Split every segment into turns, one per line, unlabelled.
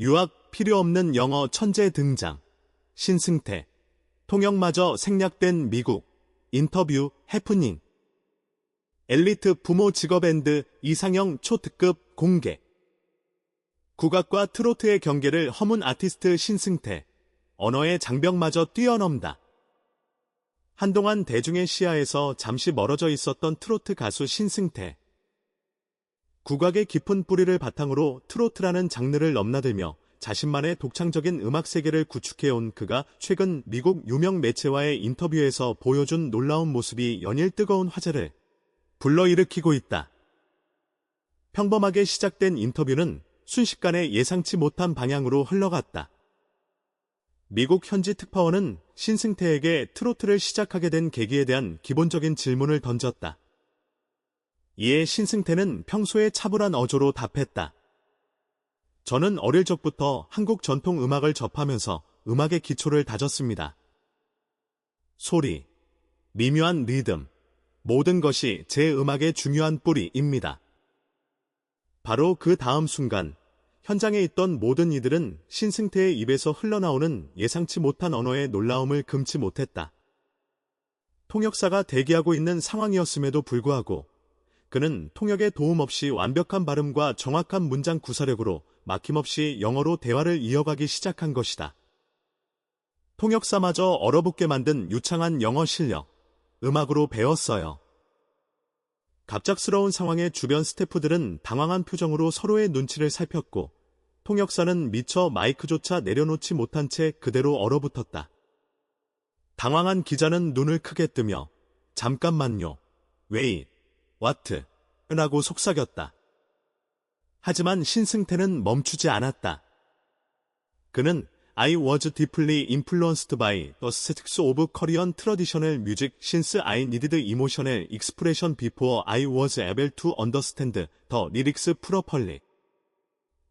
유학 필요 없는 영어 천재 등장. 신승태. 통역마저 생략된 미국. 인터뷰 해프닝. 엘리트 부모 직업밴드 이상형 초특급 공개. 국악과 트로트의 경계를 허문 아티스트 신승태. 언어의 장벽마저 뛰어넘다. 한동안 대중의 시야에서 잠시 멀어져 있었던 트로트 가수 신승태. 국악의 깊은 뿌리를 바탕으로 트로트라는 장르를 넘나들며 자신만의 독창적인 음악 세계를 구축해온 그가 최근 미국 유명 매체와의 인터뷰에서 보여준 놀라운 모습이 연일 뜨거운 화제를 불러일으키고 있다. 평범하게 시작된 인터뷰는 순식간에 예상치 못한 방향으로 흘러갔다. 미국 현지 특파원은 신승태에게 트로트를 시작하게 된 계기에 대한 기본적인 질문을 던졌다. 이에 신승태는 평소에 차분한 어조로 답했다. 저는 어릴 적부터 한국 전통 음악을 접하면서 음악의 기초를 다졌습니다. 소리, 미묘한 리듬, 모든 것이 제 음악의 중요한 뿌리입니다. 바로 그 다음 순간 현장에 있던 모든 이들은 신승태의 입에서 흘러나오는 예상치 못한 언어의 놀라움을 금치 못했다. 통역사가 대기하고 있는 상황이었음에도 불구하고 그는 통역의 도움 없이 완벽한 발음과 정확한 문장 구사력으로 막힘없이 영어로 대화를 이어가기 시작한 것이다. 통역사마저 얼어붙게 만든 유창한 영어 실력, 음악으로 배웠어요. 갑작스러운 상황에 주변 스태프들은 당황한 표정으로 서로의 눈치를 살폈고, 통역사는 미처 마이크조차 내려놓지 못한 채 그대로 얼어붙었다. 당황한 기자는 눈을 크게 뜨며, 잠깐만요. 웨이, 와트, 라고 속삭였다. 하지만 신승태는 멈추지 않았다. 그는 I was deeply influenced by the aesthetics of Korean traditional music since I needed emotional expression before I was able to understand the lyrics properly.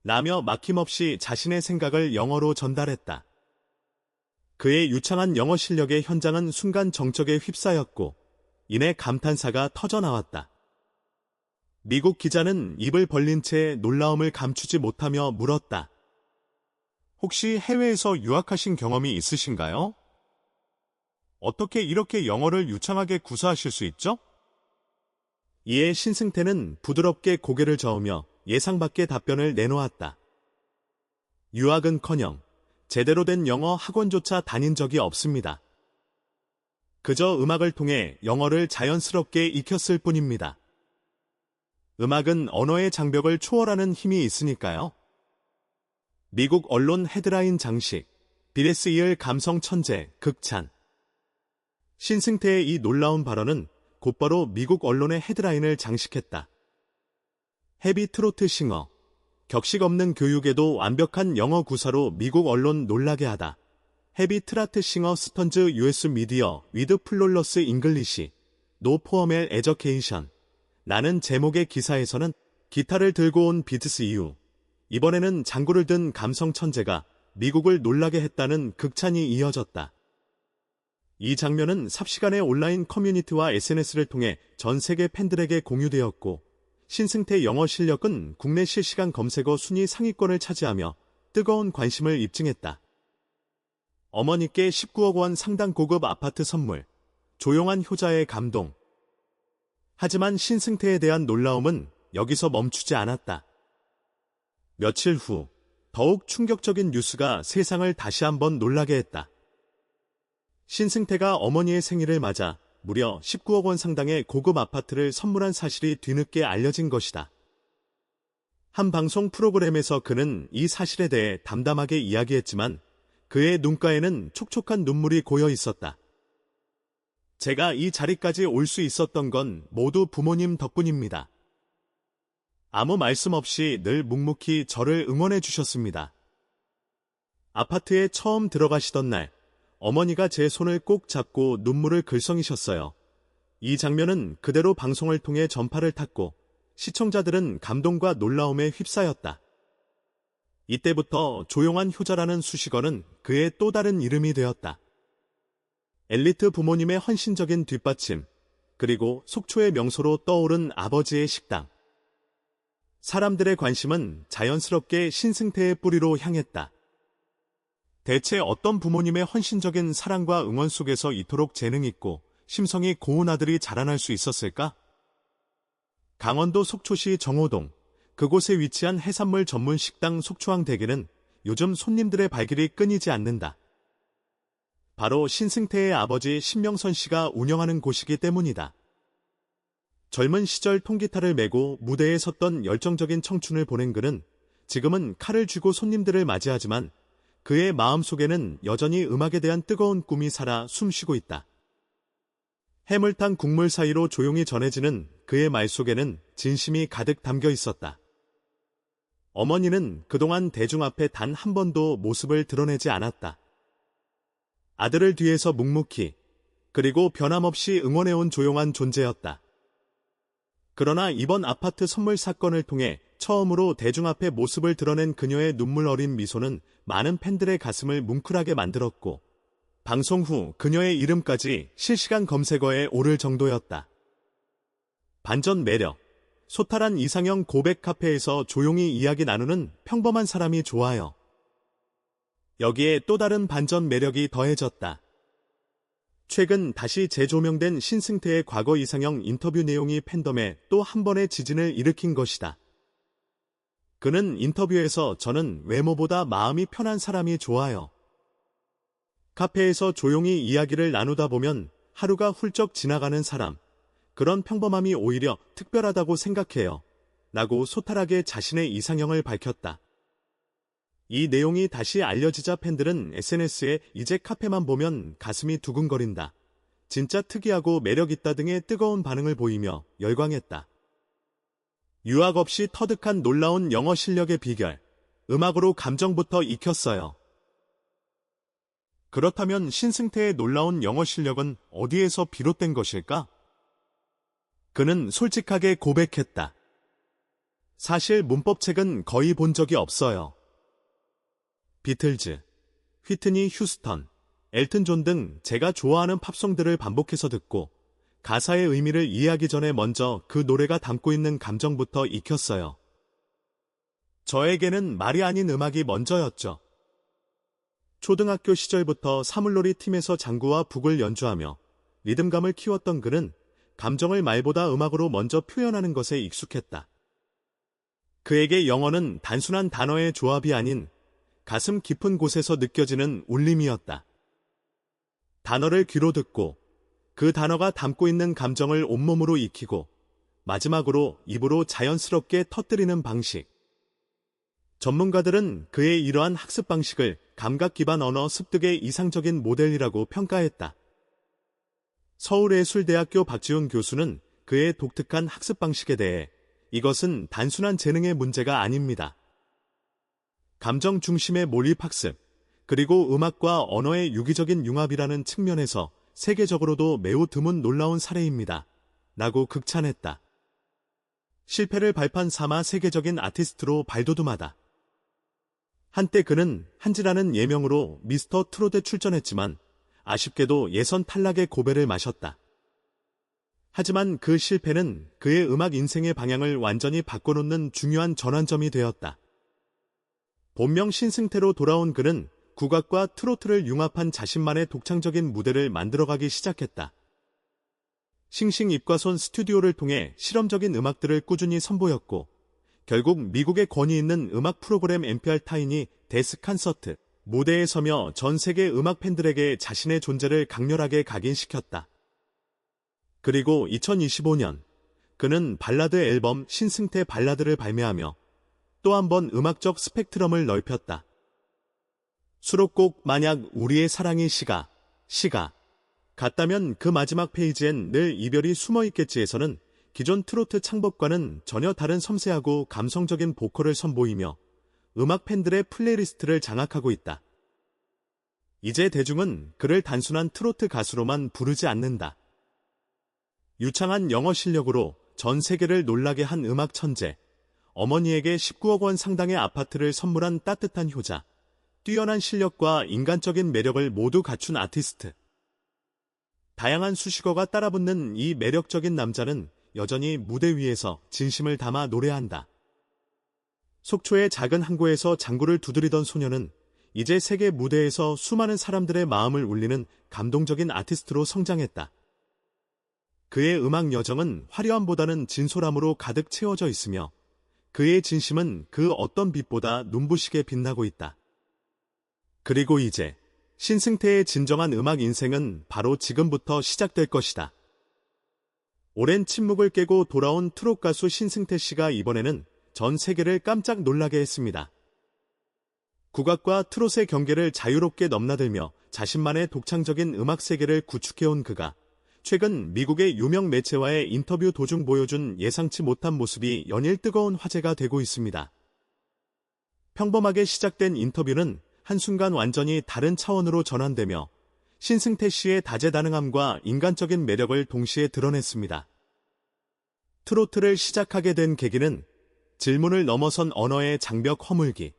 라며 막힘없이 자신의 생각을 영어로 전달했다. 그의 유창한 영어 실력의 현장은 순간 정적에 휩싸였고, 이내 감탄사가 터져나왔다. 미국 기자는 입을 벌린 채 놀라움을 감추지 못하며 물었다. 혹시 해외에서 유학하신 경험이 있으신가요? 어떻게 이렇게 영어를 유창하게 구사하실 수 있죠? 이에 신승태는 부드럽게 고개를 저으며 예상 밖의 답변을 내놓았다. 유학은커녕 제대로 된 영어 학원조차 다닌 적이 없습니다. 그저 음악을 통해 영어를 자연스럽게 익혔을 뿐입니다. 음악은 언어의 장벽을 초월하는 힘이 있으니까요. 미국 언론 헤드라인 장식, 비레스 이을 감성 천재, 극찬. 신승태의 이 놀라운 발언은 곧바로 미국 언론의 헤드라인을 장식했다. 헤비 트로트 싱어, 격식 없는 교육에도 완벽한 영어 구사로 미국 언론 놀라게 하다. 헤비 트라트 싱어 스턴즈 US 미디어 위드 플롤러스 잉글리시, 노 포어멜 에저케이션. 나는 제목의 기사에서는 기타를 들고 온 비트스 이후 이번에는 장구를 든 감성 천재가 미국을 놀라게 했다는 극찬이 이어졌다. 이 장면은 삽시간에 온라인 커뮤니티와 SNS를 통해 전 세계 팬들에게 공유되었고 신승태 영어 실력은 국내 실시간 검색어 순위 상위권을 차지하며 뜨거운 관심을 입증했다. 어머니께 19억 원 상당 고급 아파트 선물, 조용한 효자의 감동, 하지만 신승태에 대한 놀라움은 여기서 멈추지 않았다. 며칠 후 더욱 충격적인 뉴스가 세상을 다시 한번 놀라게 했다. 신승태가 어머니의 생일을 맞아 무려 19억 원 상당의 고급 아파트를 선물한 사실이 뒤늦게 알려진 것이다. 한 방송 프로그램에서 그는 이 사실에 대해 담담하게 이야기했지만 그의 눈가에는 촉촉한 눈물이 고여 있었다. 제가 이 자리까지 올 수 있었던 건 모두 부모님 덕분입니다. 아무 말씀 없이 늘 묵묵히 저를 응원해 주셨습니다. 아파트에 처음 들어가시던 날, 어머니가 제 손을 꼭 잡고 눈물을 글썽이셨어요. 이 장면은 그대로 방송을 통해 전파를 탔고, 시청자들은 감동과 놀라움에 휩싸였다. 이때부터 조용한 효자라는 수식어는 그의 또 다른 이름이 되었다. 엘리트 부모님의 헌신적인 뒷받침, 그리고 속초의 명소로 떠오른 아버지의 식당. 사람들의 관심은 자연스럽게 신승태의 뿌리로 향했다. 대체 어떤 부모님의 헌신적인 사랑과 응원 속에서 이토록 재능있고 심성이 고운 아들이 자라날 수 있었을까? 강원도 속초시 정호동, 그곳에 위치한 해산물 전문 식당 속초항 대게는 요즘 손님들의 발길이 끊이지 않는다. 바로 신승태의 아버지 신명선 씨가 운영하는 곳이기 때문이다. 젊은 시절 통기타를 메고 무대에 섰던 열정적인 청춘을 보낸 그는 지금은 칼을 쥐고 손님들을 맞이하지만 그의 마음속에는 여전히 음악에 대한 뜨거운 꿈이 살아 숨쉬고 있다. 해물탕 국물 사이로 조용히 전해지는 그의 말 속에는 진심이 가득 담겨 있었다. 어머니는 그동안 대중 앞에 단 한 번도 모습을 드러내지 않았다. 아들을 뒤에서 묵묵히 그리고 변함없이 응원해온 조용한 존재였다. 그러나 이번 아파트 선물 사건을 통해 처음으로 대중 앞에 모습을 드러낸 그녀의 눈물 어린 미소는 많은 팬들의 가슴을 뭉클하게 만들었고 방송 후 그녀의 이름까지 실시간 검색어에 오를 정도였다. 반전 매력 소탈한 이상형 고백 카페에서 조용히 이야기 나누는 평범한 사람이 좋아요. 여기에 또 다른 반전 매력이 더해졌다. 최근 다시 재조명된 신승태의 과거 이상형 인터뷰 내용이 팬덤에 또 한 번의 지진을 일으킨 것이다. 그는 인터뷰에서 저는 외모보다 마음이 편한 사람이 좋아요. 카페에서 조용히 이야기를 나누다 보면 하루가 훌쩍 지나가는 사람, 그런 평범함이 오히려 특별하다고 생각해요. 라고 소탈하게 자신의 이상형을 밝혔다. 이 내용이 다시 알려지자 팬들은 SNS에 이제 카페만 보면 가슴이 두근거린다. 진짜 특이하고 매력있다 등의 뜨거운 반응을 보이며 열광했다. 유학 없이 터득한 놀라운 영어 실력의 비결. 음악으로 감정부터 익혔어요. 그렇다면 신승태의 놀라운 영어 실력은 어디에서 비롯된 것일까? 그는 솔직하게 고백했다. 사실 문법책은 거의 본 적이 없어요. 비틀즈, 휘트니 휴스턴, 엘튼 존 등 제가 좋아하는 팝송들을 반복해서 듣고 가사의 의미를 이해하기 전에 먼저 그 노래가 담고 있는 감정부터 익혔어요. 저에게는 말이 아닌 음악이 먼저였죠. 초등학교 시절부터 사물놀이 팀에서 장구와 북을 연주하며 리듬감을 키웠던 그는 감정을 말보다 음악으로 먼저 표현하는 것에 익숙했다. 그에게 영어는 단순한 단어의 조합이 아닌 가슴 깊은 곳에서 느껴지는 울림이었다. 단어를 귀로 듣고 그 단어가 담고 있는 감정을 온몸으로 익히고 마지막으로 입으로 자연스럽게 터뜨리는 방식. 전문가들은 그의 이러한 학습 방식을 감각 기반 언어 습득의 이상적인 모델이라고 평가했다. 서울예술대학교 박지훈 교수는 그의 독특한 학습 방식에 대해 이것은 단순한 재능의 문제가 아닙니다. 감정 중심의 몰입 학습, 그리고 음악과 언어의 유기적인 융합이라는 측면에서 세계적으로도 매우 드문 놀라운 사례입니다. 라고 극찬했다. 실패를 발판 삼아 세계적인 아티스트로 발돋움하다. 한때 그는 한지라는 예명으로 미스터 트롯에 출전했지만 아쉽게도 예선 탈락의 고배를 마셨다. 하지만 그 실패는 그의 음악 인생의 방향을 완전히 바꿔놓는 중요한 전환점이 되었다. 본명 신승태로 돌아온 그는 국악과 트로트를 융합한 자신만의 독창적인 무대를 만들어가기 시작했다. 싱싱 입과손 스튜디오를 통해 실험적인 음악들을 꾸준히 선보였고 결국 미국의 권위 있는 음악 프로그램 NPR 타인이 데스 칸서트 무대에 서며 전 세계 음악 팬들에게 자신의 존재를 강렬하게 각인시켰다. 그리고 2025년 그는 발라드 앨범 신승태 발라드를 발매하며 또 한 번 음악적 스펙트럼을 넓혔다. 수록곡 만약 우리의 사랑이 시가, 시가 같다면 그 마지막 페이지엔 늘 이별이 숨어 있겠지에서는 기존 트로트 창법과는 전혀 다른 섬세하고 감성적인 보컬을 선보이며 음악 팬들의 플레이리스트를 장악하고 있다. 이제 대중은 그를 단순한 트로트 가수로만 부르지 않는다. 유창한 영어 실력으로 전 세계를 놀라게 한 음악 천재, 어머니에게 19억 원 상당의 아파트를 선물한 따뜻한 효자, 뛰어난 실력과 인간적인 매력을 모두 갖춘 아티스트. 다양한 수식어가 따라붙는 이 매력적인 남자는 여전히 무대 위에서 진심을 담아 노래한다. 속초의 작은 항구에서 장구를 두드리던 소녀는 이제 세계 무대에서 수많은 사람들의 마음을 울리는 감동적인 아티스트로 성장했다. 그의 음악 여정은 화려함보다는 진솔함으로 가득 채워져 있으며 그의 진심은 그 어떤 빛보다 눈부시게 빛나고 있다. 그리고 이제 신승태의 진정한 음악 인생은 바로 지금부터 시작될 것이다. 오랜 침묵을 깨고 돌아온 트롯 가수 신승태 씨가 이번에는 전 세계를 깜짝 놀라게 했습니다. 국악과 트롯의 경계를 자유롭게 넘나들며 자신만의 독창적인 음악 세계를 구축해온 그가 최근 미국의 유명 매체와의 인터뷰 도중 보여준 예상치 못한 모습이 연일 뜨거운 화제가 되고 있습니다. 평범하게 시작된 인터뷰는 한순간 완전히 다른 차원으로 전환되며 신승태 씨의 다재다능함과 인간적인 매력을 동시에 드러냈습니다. 트로트를 시작하게 된 계기는 질문을 넘어선 언어의 장벽 허물기.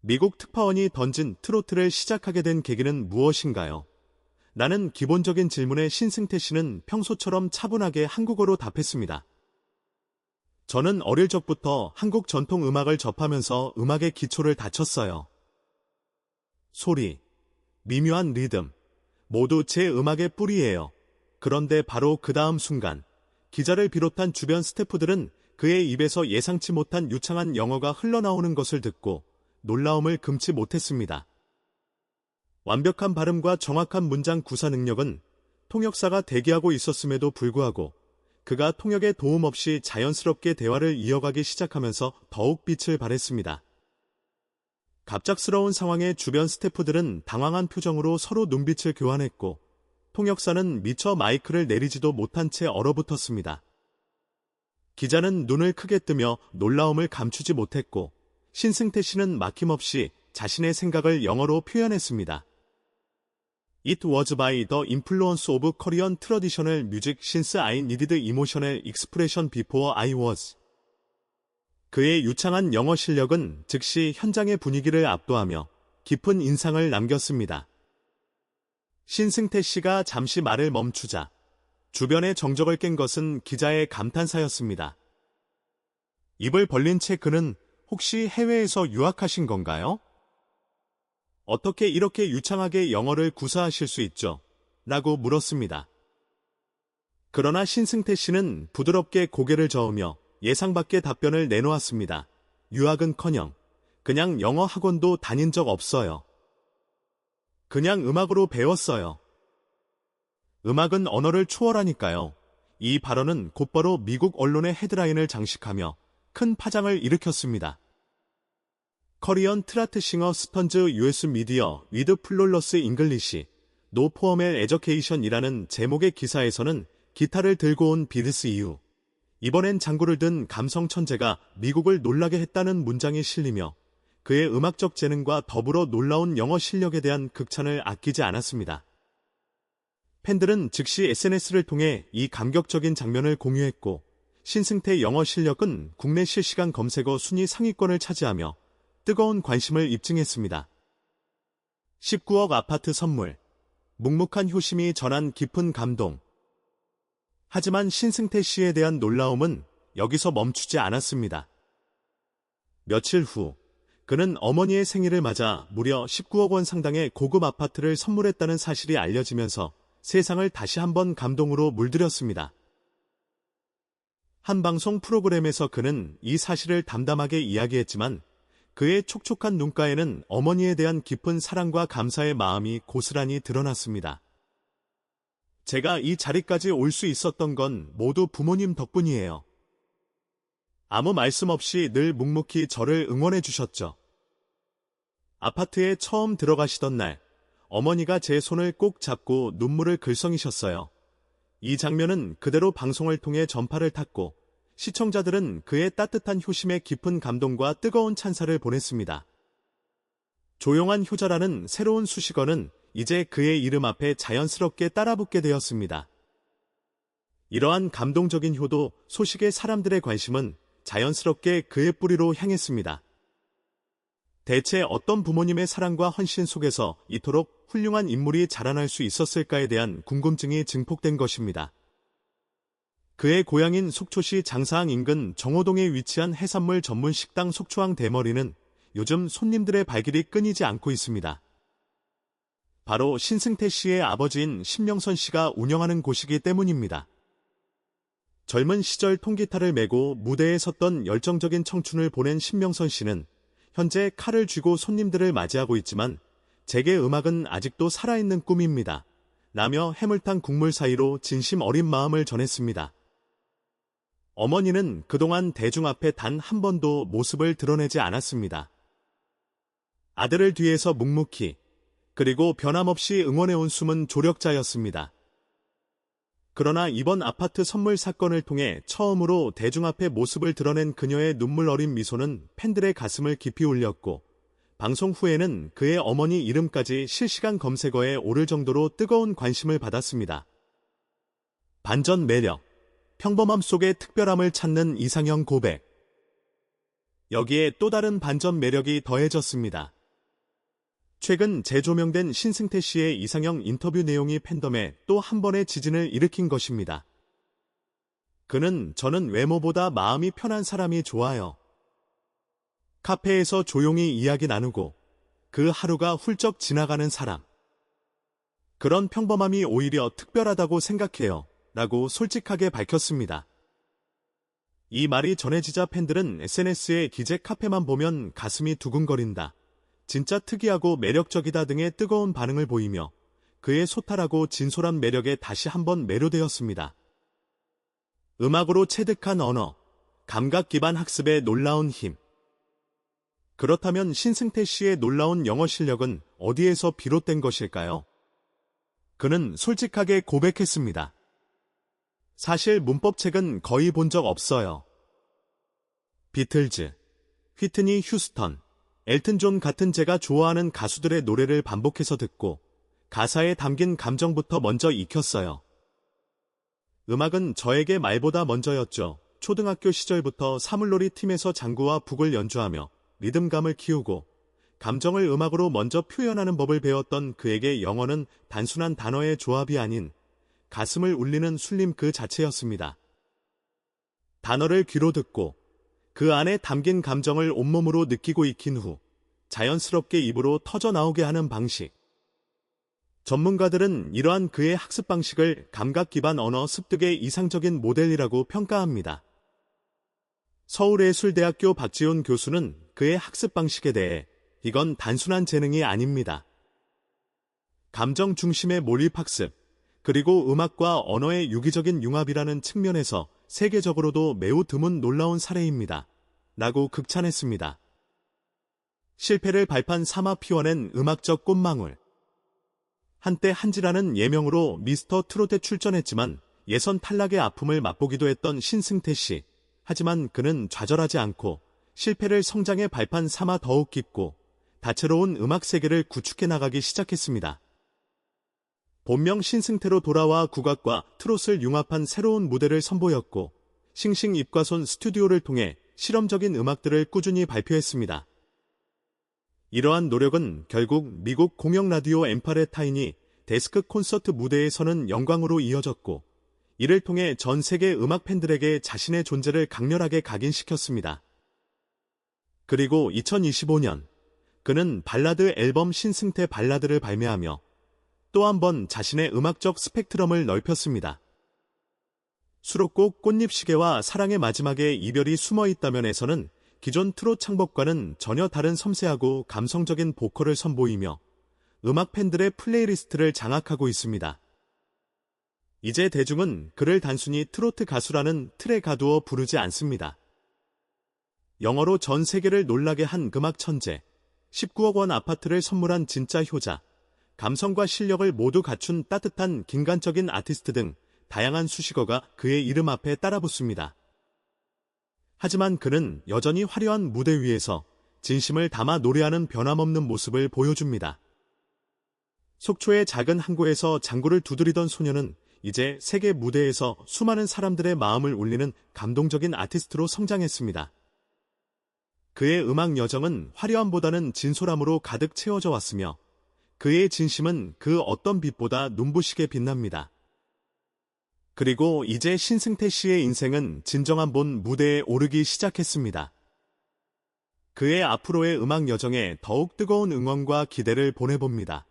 미국 특파원이 던진 트로트를 시작하게 된 계기는 무엇인가요? 나는 기본적인 질문에 신승태 씨는 평소처럼 차분하게 한국어로 답했습니다. 저는 어릴 적부터 한국 전통 음악을 접하면서 음악의 기초를 다쳤어요. 소리, 미묘한 리듬, 모두 제 음악의 뿌리예요. 그런데 바로 그 다음 순간, 기자를 비롯한 주변 스태프들은 그의 입에서 예상치 못한 유창한 영어가 흘러나오는 것을 듣고 놀라움을 금치 못했습니다. 완벽한 발음과 정확한 문장 구사 능력은 통역사가 대기하고 있었음에도 불구하고 그가 통역의 도움 없이 자연스럽게 대화를 이어가기 시작하면서 더욱 빛을 발했습니다. 갑작스러운 상황에 주변 스태프들은 당황한 표정으로 서로 눈빛을 교환했고 통역사는 미처 마이크를 내리지도 못한 채 얼어붙었습니다. 기자는 눈을 크게 뜨며 놀라움을 감추지 못했고 신승태 씨는 막힘없이 자신의 생각을 영어로 표현했습니다. It was by the influence of Korean traditional music since I needed emotional expression before I was. 그의 유창한 영어 실력은 즉시 현장의 분위기를 압도하며 깊은 인상을 남겼습니다. 신승태 씨가 잠시 말을 멈추자 주변의 정적을 깬 것은 기자의 감탄사였습니다. 입을 벌린 채 그는 혹시 해외에서 유학하신 건가요? 어떻게 이렇게 유창하게 영어를 구사하실 수 있죠? 라고 물었습니다. 그러나 신승태 씨는 부드럽게 고개를 저으며 예상 밖의 답변을 내놓았습니다. 유학은커녕 그냥 영어 학원도 다닌 적 없어요. 그냥 음악으로 배웠어요. 음악은 언어를 초월하니까요. 이 발언은 곧바로 미국 언론의 헤드라인을 장식하며 큰 파장을 일으켰습니다. 커리언 트라트 싱어 스펀즈 US 미디어 위드 플롤러스 잉글리시 노 포어멜 에저케이션이라는 제목의 기사에서는 기타를 들고 온 비드스 이후 이번엔 장구를 든 감성 천재가 미국을 놀라게 했다는 문장이 실리며 그의 음악적 재능과 더불어 놀라운 영어 실력에 대한 극찬을 아끼지 않았습니다. 팬들은 즉시 SNS를 통해 이 감격적인 장면을 공유했고 신승태 영어 실력은 국내 실시간 검색어 순위 상위권을 차지하며 뜨거운 관심을 입증했습니다. 19억 아파트 선물, 묵묵한 효심이 전한 깊은 감동, 하지만 신승태 씨에 대한 놀라움은 여기서 멈추지 않았습니다. 며칠 후 그는 어머니의 생일을 맞아 무려 19억 원 상당의 고급 아파트를 선물했다는 사실이 알려지면서 세상을 다시 한번 감동으로 물들였습니다. 한 방송 프로그램에서 그는 이 사실을 담담하게 이야기했지만 그의 촉촉한 눈가에는 어머니에 대한 깊은 사랑과 감사의 마음이 고스란히 드러났습니다. 제가 이 자리까지 올 수 있었던 건 모두 부모님 덕분이에요. 아무 말씀 없이 늘 묵묵히 저를 응원해 주셨죠. 아파트에 처음 들어가시던 날, 어머니가 제 손을 꼭 잡고 눈물을 글썽이셨어요. 이 장면은 그대로 방송을 통해 전파를 탔고, 시청자들은 그의 따뜻한 효심에 깊은 감동과 뜨거운 찬사를 보냈습니다. 조용한 효자라는 새로운 수식어는 이제 그의 이름 앞에 자연스럽게 따라붙게 되었습니다. 이러한 감동적인 효도 소식의 사람들의 관심은 자연스럽게 그의 뿌리로 향했습니다. 대체 어떤 부모님의 사랑과 헌신 속에서 이토록 훌륭한 인물이 자라날 수 있었을까에 대한 궁금증이 증폭된 것입니다. 그의 고향인 속초시 장사항 인근 정호동에 위치한 해산물 전문 식당 속초항 대머리는 요즘 손님들의 발길이 끊이지 않고 있습니다. 바로 신승태 씨의 아버지인 신명선 씨가 운영하는 곳이기 때문입니다. 젊은 시절 통기타를 메고 무대에 섰던 열정적인 청춘을 보낸 신명선 씨는 현재 칼을 쥐고 손님들을 맞이하고 있지만 제게 음악은 아직도 살아있는 꿈입니다. 라며 해물탕 국물 사이로 진심 어린 마음을 전했습니다. 어머니는 그동안 대중 앞에 단 한 번도 모습을 드러내지 않았습니다. 아들을 뒤에서 묵묵히 그리고 변함없이 응원해온 숨은 조력자였습니다. 그러나 이번 아파트 선물 사건을 통해 처음으로 대중 앞에 모습을 드러낸 그녀의 눈물 어린 미소는 팬들의 가슴을 깊이 울렸고 방송 후에는 그의 어머니 이름까지 실시간 검색어에 오를 정도로 뜨거운 관심을 받았습니다. 반전 매력, 평범함 속의 특별함을 찾는 이상형 고백. 여기에 또 다른 반전 매력이 더해졌습니다. 최근 재조명된 신승태 씨의 이상형 인터뷰 내용이 팬덤에 또 한 번의 지진을 일으킨 것입니다. 그는 저는 외모보다 마음이 편한 사람이 좋아요. 카페에서 조용히 이야기 나누고 그 하루가 훌쩍 지나가는 사람. 그런 평범함이 오히려 특별하다고 생각해요. 라고 솔직하게 밝혔습니다. 이 말이 전해지자 팬들은 SNS에 기재 카페만 보면 가슴이 두근거린다. 진짜 특이하고 매력적이다 등의 뜨거운 반응을 보이며 그의 소탈하고 진솔한 매력에 다시 한번 매료되었습니다. 음악으로 체득한 언어, 감각 기반 학습의 놀라운 힘. 그렇다면 신승태 씨의 놀라운 영어 실력은 어디에서 비롯된 것일까요? 그는 솔직하게 고백했습니다. 사실 문법책은 거의 본 적 없어요. 비틀즈, 휘트니 휴스턴, 엘튼 존 같은 제가 좋아하는 가수들의 노래를 반복해서 듣고 가사에 담긴 감정부터 먼저 익혔어요. 음악은 저에게 말보다 먼저였죠. 초등학교 시절부터 사물놀이 팀에서 장구와 북을 연주하며 리듬감을 키우고 감정을 음악으로 먼저 표현하는 법을 배웠던 그에게 영어는 단순한 단어의 조합이 아닌 가슴을 울리는 술림 그 자체였습니다. 단어를 귀로 듣고 그 안에 담긴 감정을 온몸으로 느끼고 익힌 후 자연스럽게 입으로 터져 나오게 하는 방식. 전문가들은 이러한 그의 학습 방식을 감각 기반 언어 습득의 이상적인 모델이라고 평가합니다. 서울예술대학교 박지훈 교수는 그의 학습 방식에 대해 이건 단순한 재능이 아닙니다. 감정 중심의 몰입 학습, 그리고 음악과 언어의 유기적인 융합이라는 측면에서 세계적으로도 매우 드문 놀라운 사례입니다. 라고 극찬했습니다. 실패를 발판 삼아 피워낸 음악적 꽃망울. 한때 한지라는 예명으로 미스터 트롯에 출전했지만 예선 탈락의 아픔을 맛보기도 했던 신승태 씨. 하지만 그는 좌절하지 않고 실패를 성장의 발판 삼아 더욱 깊고 다채로운 음악 세계를 구축해 나가기 시작했습니다. 본명 신승태로 돌아와 국악과 트롯을 융합한 새로운 무대를 선보였고 싱싱 입과손 스튜디오를 통해 실험적인 음악들을 꾸준히 발표했습니다. 이러한 노력은 결국 미국 공영 라디오 엠파레 타인이 데스크 콘서트 무대에 서는 영광으로 이어졌고 이를 통해 전 세계 음악 팬들에게 자신의 존재를 강렬하게 각인시켰습니다. 그리고 2025년 그는 발라드 앨범 신승태 발라드를 발매하며 또 한 번 자신의 음악적 스펙트럼을 넓혔습니다. 수록곡 꽃잎시계와 사랑의 마지막에 이별이 숨어 있다면에서는 기존 트롯 창법과는 전혀 다른 섬세하고 감성적인 보컬을 선보이며 음악 팬들의 플레이리스트를 장악하고 있습니다. 이제 대중은 그를 단순히 트로트 가수라는 틀에 가두어 부르지 않습니다. 영어로 전 세계를 놀라게 한 음악 천재, 19억 원 아파트를 선물한 진짜 효자, 감성과 실력을 모두 갖춘 따뜻한 긴간적인 아티스트 등 다양한 수식어가 그의 이름 앞에 따라붙습니다. 하지만 그는 여전히 화려한 무대 위에서 진심을 담아 노래하는 변함없는 모습을 보여줍니다. 속초의 작은 항구에서 장구를 두드리던 소녀는 이제 세계 무대에서 수많은 사람들의 마음을 울리는 감동적인 아티스트로 성장했습니다. 그의 음악 여정은 화려함보다는 진솔함으로 가득 채워져 왔으며 그의 진심은 그 어떤 빛보다 눈부시게 빛납니다. 그리고 이제 신승태 씨의 인생은 진정한 본 무대에 오르기 시작했습니다. 그의 앞으로의 음악 여정에 더욱 뜨거운 응원과 기대를 보내봅니다.